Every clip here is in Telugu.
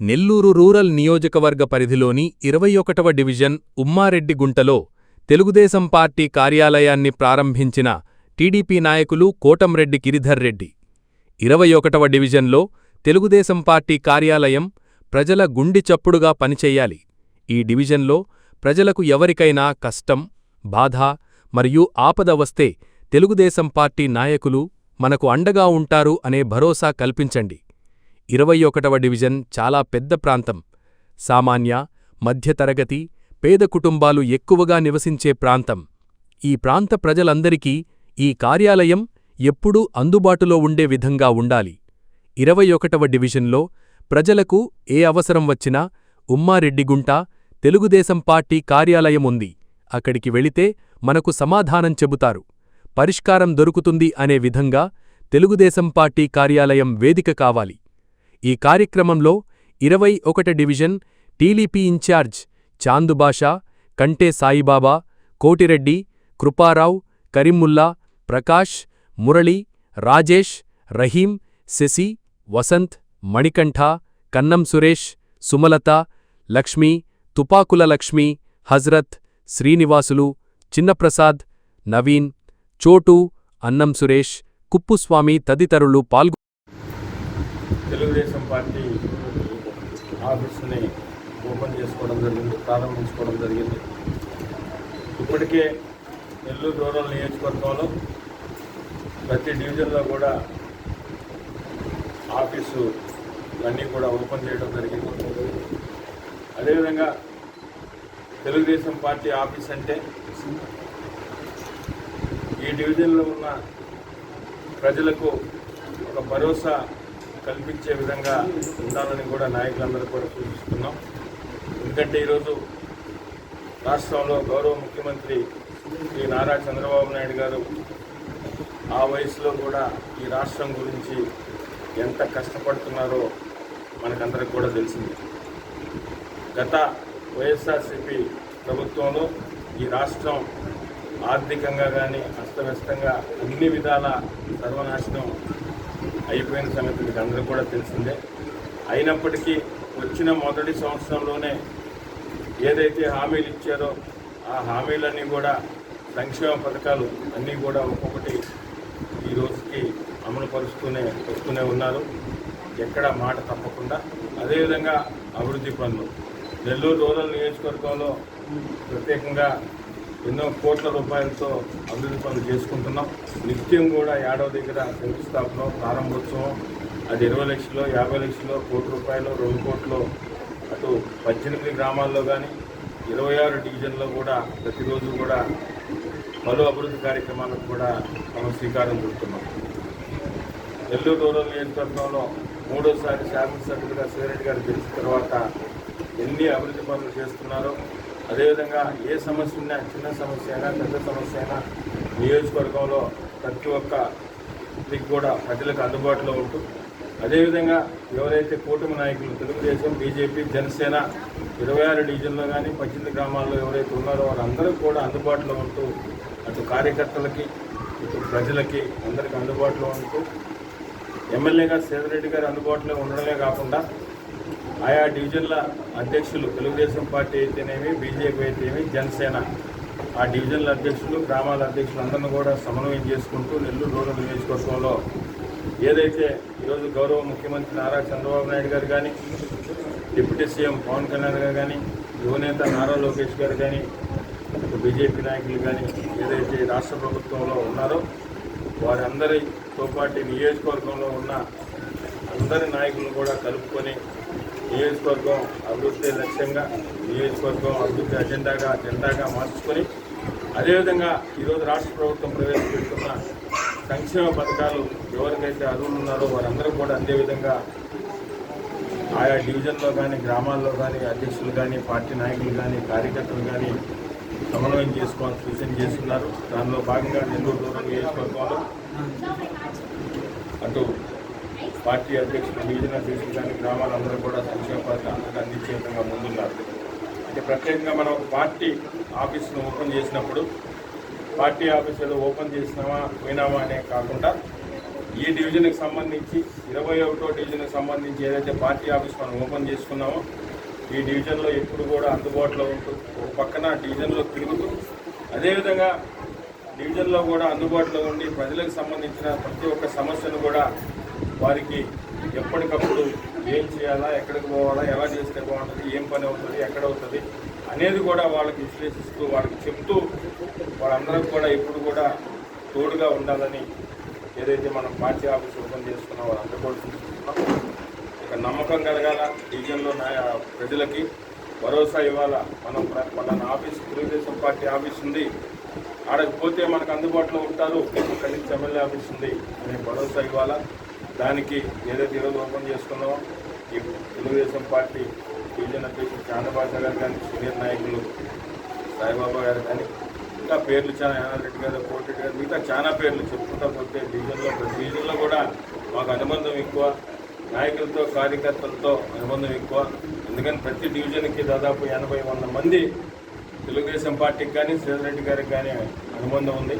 నెల్లూరు రూరల్ నియోజకవర్గ పరిధిలోని ఇరవై ఒకటవ డివిజన్ ఉమ్మారెడ్డిగుంటలో తెలుగుదేశం పార్టీ కార్యాలయాన్ని ప్రారంభించిన టీడీపీ నాయకులు కోటంరెడ్డి గిరిధర్ రెడ్డి. ఇరవై ఒకటవ డివిజన్లో తెలుగుదేశం పార్టీ కార్యాలయం ప్రజల గుండి చప్పుడుగా పనిచెయ్యాలి ఈ డివిజన్లో ప్రజలకు ఎవరికైనా కష్టం బాధ మరియు ఆపద వస్తే తెలుగుదేశం పార్టీ నాయకులు మనకు అండగా ఉంటారు అనే భరోసా కల్పించండి. ఇరవై ఒకటవ డివిజన్ చాలా పెద్ద ప్రాంతం. సామాన్య మధ్యతరగతి పేద కుటుంబాలు ఎక్కువగా నివసించే ప్రాంతం. ఈ ప్రాంత ప్రజలందరికీ ఈ కార్యాలయం ఎప్పుడూ అందుబాటులో ఉండే విధంగా ఉండాలి. ఇరవై ఒకటవ డివిజన్లో ప్రజలకు ఏ అవసరం వచ్చినా ఉమ్మారెడ్డిగుంట తెలుగుదేశం పార్టీ కార్యాలయం ఉంది. అక్కడికి వెళితే మనకు సమాధానం చెబుతారు. పరిష్కారం దొరుకుతుంది అనే విధంగా తెలుగుదేశం పార్టీ కార్యాలయం వేదిక కావాలి. ఈ కార్యక్రమంలో ఇరవై ఒకట డివిజన్ టీలీపీ ఇన్ఛార్జ్ చాందుబాషా కంటే సాయిబాబా కోటిరెడ్డి కృపారావు కరీముల్లా ప్రకాష్ మురళి రాజేష్ రహీం శశి వసంత్ మణికంఠ కన్నం సురేష్ సుమలత లక్ష్మి తుపాకుల లక్ష్మి హజ్రత్ శ్రీనివాసులు చిన్నప్రసాద్ నవీన్ చోటు అన్నం సురేష్ కుప్పుస్వామి తదితరులు పాల్గొ తెలుగుదేశం పార్టీ ఆఫీస్ని ఓపెన్ చేసుకోవడం జరిగింది ప్రారంభించుకోవడం జరిగింది. ఇప్పటికే నెల్లూరు రూరల్ నియోజకవర్గంలో ప్రతి డివిజన్లో కూడా ఆఫీసు అన్నీ కూడా ఓపెన్ చేయడం జరిగింది. అదేవిధంగా తెలుగుదేశం పార్టీ ఆఫీస్ అంటే ఈ డివిజన్లో ఉన్న ప్రజలకు ఒక భరోసా కల్పించే విధంగా ఉండాలని కూడా నాయకులందరూ కూడా సూచిస్తున్నాం. ఎందుకంటే ఈరోజు రాష్ట్రంలో గౌరవ ముఖ్యమంత్రి శ్రీ నారా చంద్రబాబు నాయుడు గారు ఆ వయసులో కూడా ఈ రాష్ట్రం గురించి ఎంత కష్టపడుతున్నారో మనకందరికి కూడా తెలిసింది. గత వైఎస్ఆర్సిపి ప్రభుత్వంలో ఈ రాష్ట్రం ఆర్థికంగా కానీ అస్తవ్యస్తంగా అన్ని విధాల సర్వనాశనం అయిపోయిన సంగతి మీకు అందరూ కూడా తెలిసిందే అయినప్పటికీ వచ్చిన మొదటి సంవత్సరంలోనే ఏదైతే హామీలు ఇచ్చారో ఆ హామీలన్నీ కూడా సంక్షేమ పథకాలు అన్నీ కూడా ఒక్కొక్కటి ఈ రోజుకి అమలు పరుస్తూనే వస్తూనే ఉన్నారు. ఎక్కడ మాట తప్పకుండా అదేవిధంగా అభివృద్ధి పనులు. నెల్లూరు రూరల్ నియోజకవర్గంలో ప్రత్యేకంగా ఎన్నో కోట్ల రూపాయలతో అభివృద్ధి పనులు చేసుకుంటున్నాం. నిత్యం కూడా ఏడవ దగ్గర శంకుస్థాపన ప్రారంభోత్సవం అది ఇరవై లక్షలు యాభై లక్షలు కోటి రూపాయలు రెండు కోట్లు అటు పద్దెనిమిది గ్రామాల్లో కానీ ఇరవై ఆరు డివిజన్లో కూడా ప్రతిరోజు కూడా పలు అభివృద్ధి కార్యక్రమాలకు కూడా మనం శ్రీకారం చుడుతున్నాం. నెల్లూరు రూరల్ నియోజకవర్గంలో మూడోసారి శాసనసభ్యులుగా శివరెడ్డి గారు గెలిచిన తర్వాత ఎన్ని అభివృద్ధి పనులు చేస్తున్నారో అదేవిధంగా ఏ సమస్య ఉన్నా చిన్న సమస్య అయినా పెద్ద సమస్య అయినా నియోజకవర్గంలో ప్రతి ఒక్క దిక్కు కూడా ప్రజలకు అందుబాటులో ఉంటూ అదేవిధంగా ఎవరైతే కూటమి నాయకులు తెలుగుదేశం బీజేపీ జనసేన ఇరవై ఆరు డివిజన్లో కానీ పద్దెనిమిది గ్రామాల్లో ఎవరైతే ఉన్నారో వారందరూ కూడా అందుబాటులో ఉంటూ అటు కార్యకర్తలకి ఇటు ప్రజలకి అందరికీ అందుబాటులో ఉంటూ ఎమ్మెల్యేగా సేదరెడ్డి గారు అందుబాటులో ఉండడమే కాకుండా ఆయా డివిజన్ల అధ్యక్షులు తెలుగుదేశం పార్టీ అయితేనేమి బీజేపీ అయితేనేమి జనసేన. ఆ డివిజన్ల అధ్యక్షులు గ్రామాల అధ్యక్షులు అందరిని కూడా సమన్వయం చేసుకుంటూ నెల్లూరు రూరల్ నియోజకవర్గంలో ఏదైతే ఈరోజు గౌరవ ముఖ్యమంత్రి నారా చంద్రబాబు నాయుడు గారు కానీ డిప్యూటీ సీఎం పవన్ కళ్యాణ్ గారు కానీ యువనేత నారా లోకేష్ గారు కానీ బీజేపీ నాయకులు కానీ ఏదైతే రాష్ట్ర ప్రభుత్వంలో ఉన్నారో వారందరితో పాటు నియోజకవర్గంలో ఉన్న అందరి నాయకులను కూడా కలుపుకొని నియోజకవర్గం అభివృద్ధి లక్ష్యంగా నియోజకవర్గం అభివృద్ధి అజెండాగా జెండాగా మార్చుకొని అదేవిధంగా ఈరోజు రాష్ట్ర ప్రభుత్వం ప్రవేశపెడుతున్న సంక్షేమ పథకాలు ఎవరికైతే అర్హులు ఉన్నారో వారందరూ కూడా అందే విధంగా ఆయా డివిజన్లో కానీ గ్రామాల్లో కానీ అధ్యక్షులు కానీ పార్టీ నాయకులు కానీ కార్యకర్తలు కానీ సమన్వయం చేసుకోవాలని సూచన చేస్తున్నారు. దానిలో భాగంగా నెల్లూరు దూరం నియోజకవర్గంలో అటు పార్టీ అధ్యక్షులు డివిజన్ అధ్యక్షులు కానీ గ్రామాలందరూ కూడా సంక్షేమ పథకాలకు అందించే విధంగా ముందున్నారు. అంటే ప్రత్యేకంగా మనం ఒక పార్టీ ఆఫీస్ను ఓపెన్ చేసినప్పుడు పార్టీ ఆఫీస్ ఏదో ఓపెన్ చేసినామా పోయినామా అనే కాకుండా ఈ డివిజన్కి సంబంధించి ఇరవై ఒకటో డివిజన్కి సంబంధించి ఏదైతే పార్టీ ఆఫీస్ మనం ఓపెన్ చేసుకున్నామో ఈ డివిజన్లో ఎప్పుడు కూడా అందుబాటులో ఉంటూ ఒక పక్కన డివిజన్లో తిరుగుతూ అదేవిధంగా డివిజన్లో కూడా అందుబాటులో ఉండి ప్రజలకు సంబంధించిన ప్రతి ఒక్క సమస్యను కూడా వారికి ఎప్పటికప్పుడు ఏం చేయాలా ఎక్కడికి పోవాలా ఎలా చేస్తే బాగుంటుంది ఏం పని అవుతుంది ఎక్కడ అవుతుంది అనేది కూడా వాళ్ళకి విశ్లేషిస్తూ వాళ్ళకి చెప్తూ వాళ్ళందరూ కూడా ఇప్పుడు కూడా తోడుగా ఉండాలని ఏదైతే మనం పార్టీ ఆఫీస్ ఓపెన్ చేసుకున్నాం వాళ్ళందరూ కూడా చూస్తున్నాం ఇక నమ్మకం కలగాల డివిజన్లో ప్రజలకి. భరోసా ఇవ్వాలా? మనం మన ఆఫీస్ తెలుగుదేశం పార్టీ ఆఫీస్ ఉంది. ఆడకపోతే మనకు అందుబాటులో ఉంటారు. కలిసి ఎమ్మెల్యే ఆఫీస్ ఉంది. అనే భరోసా ఇవ్వాలా? దానికి ఏదైతే ఈరోజు ఓపెన్ చేసుకున్నామో ఈ తెలుగుదేశం పార్టీ డివిజన్ అధ్యక్షుడు చాంద్రబాబు గారు కానీ సీనియర్ నాయకులు సాయిబాబా గారు కానీ ఇంకా పేర్లు చాలా యానారెడ్డి గారు కోటిరెడ్డి గారు మిగతా చాలా పేర్లు చెప్పుకుంటా పోతే డివిజన్లో ప్రతి డివిజన్లో కూడా మాకు అనుబంధం ఎక్కువ. నాయకులతో కార్యకర్తలతో అనుబంధం ఎక్కువ. ఎందుకని ప్రతి డివిజన్కి దాదాపు ఎనభై వంద మంది తెలుగుదేశం పార్టీకి కానీ శ్రీధరెడ్డి గారికి కానీ అనుబంధం ఉంది.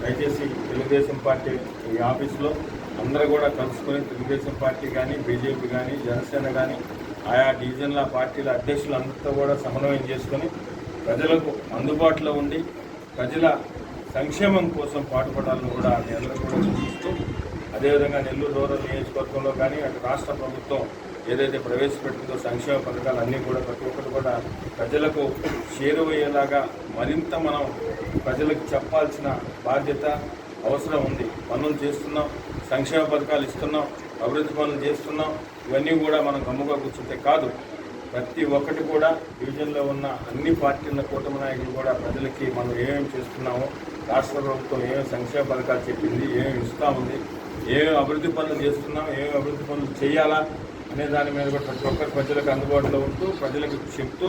దయచేసి తెలుగుదేశం పార్టీ ఈ ఆఫీస్లో అందరూ కూడా కలుసుకొని తెలుగుదేశం పార్టీ కానీ బీజేపీ కానీ జనసేన కానీ ఆయా డివిజన్ల పార్టీల అధ్యక్షులందరితో కూడా సమన్వయం చేసుకొని ప్రజలకు అందుబాటులో ఉండి ప్రజల సంక్షేమం కోసం పాటుపడాలని కూడా మీ అందరూ కూడా చూపిస్తూ అదేవిధంగా నెల్లూరు రూరల్ నియోజకవర్గంలో కానీ అటు రాష్ట్ర ప్రభుత్వం ఏదైతే ప్రవేశపెట్టిందో సంక్షేమ పథకాలు అన్నీ కూడా ప్రతి ఒక్కరు కూడా ప్రజలకు చేరువయ్యేలాగా మరింత మనం ప్రజలకు చెప్పాల్సిన బాధ్యత అవసరం ఉంది. పనులు చేస్తున్నాం. సంక్షేమ పథకాలు ఇస్తున్నాం. అభివృద్ధి పనులు చేస్తున్నాం. ఇవన్నీ కూడా మనం గమ్ముగా కూర్చుంటే కాదు. ప్రతి ఒక్కటి కూడా డివిజన్లో ఉన్న అన్ని పార్టీల కూటమి నాయకులు కూడా ప్రజలకి మనం ఏమేమి చేస్తున్నామో రాష్ట్ర ప్రభుత్వం ఏమేమి సంక్షేమ పథకాలు చెప్పింది ఏమేమి ఇస్తా ఉంది ఏమేమి అభివృద్ధి పనులు చేస్తున్నాం ఏమేమి అభివృద్ధి పనులు చేయాలా అనే దాని మీద కూడా ప్రతి ఒక్కరు ప్రజలకు అందుబాటులో ఉంటూ ప్రజలకు చెప్తూ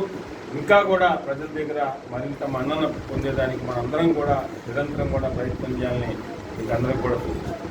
ఇంకా కూడా ప్రజల దగ్గర మరింత మన్నన పొందేదానికి మనందరం కూడా నిరంతరం కూడా ప్రయత్నం చేయాలని మీకు అందరం కూడా సూచిస్తున్నాం.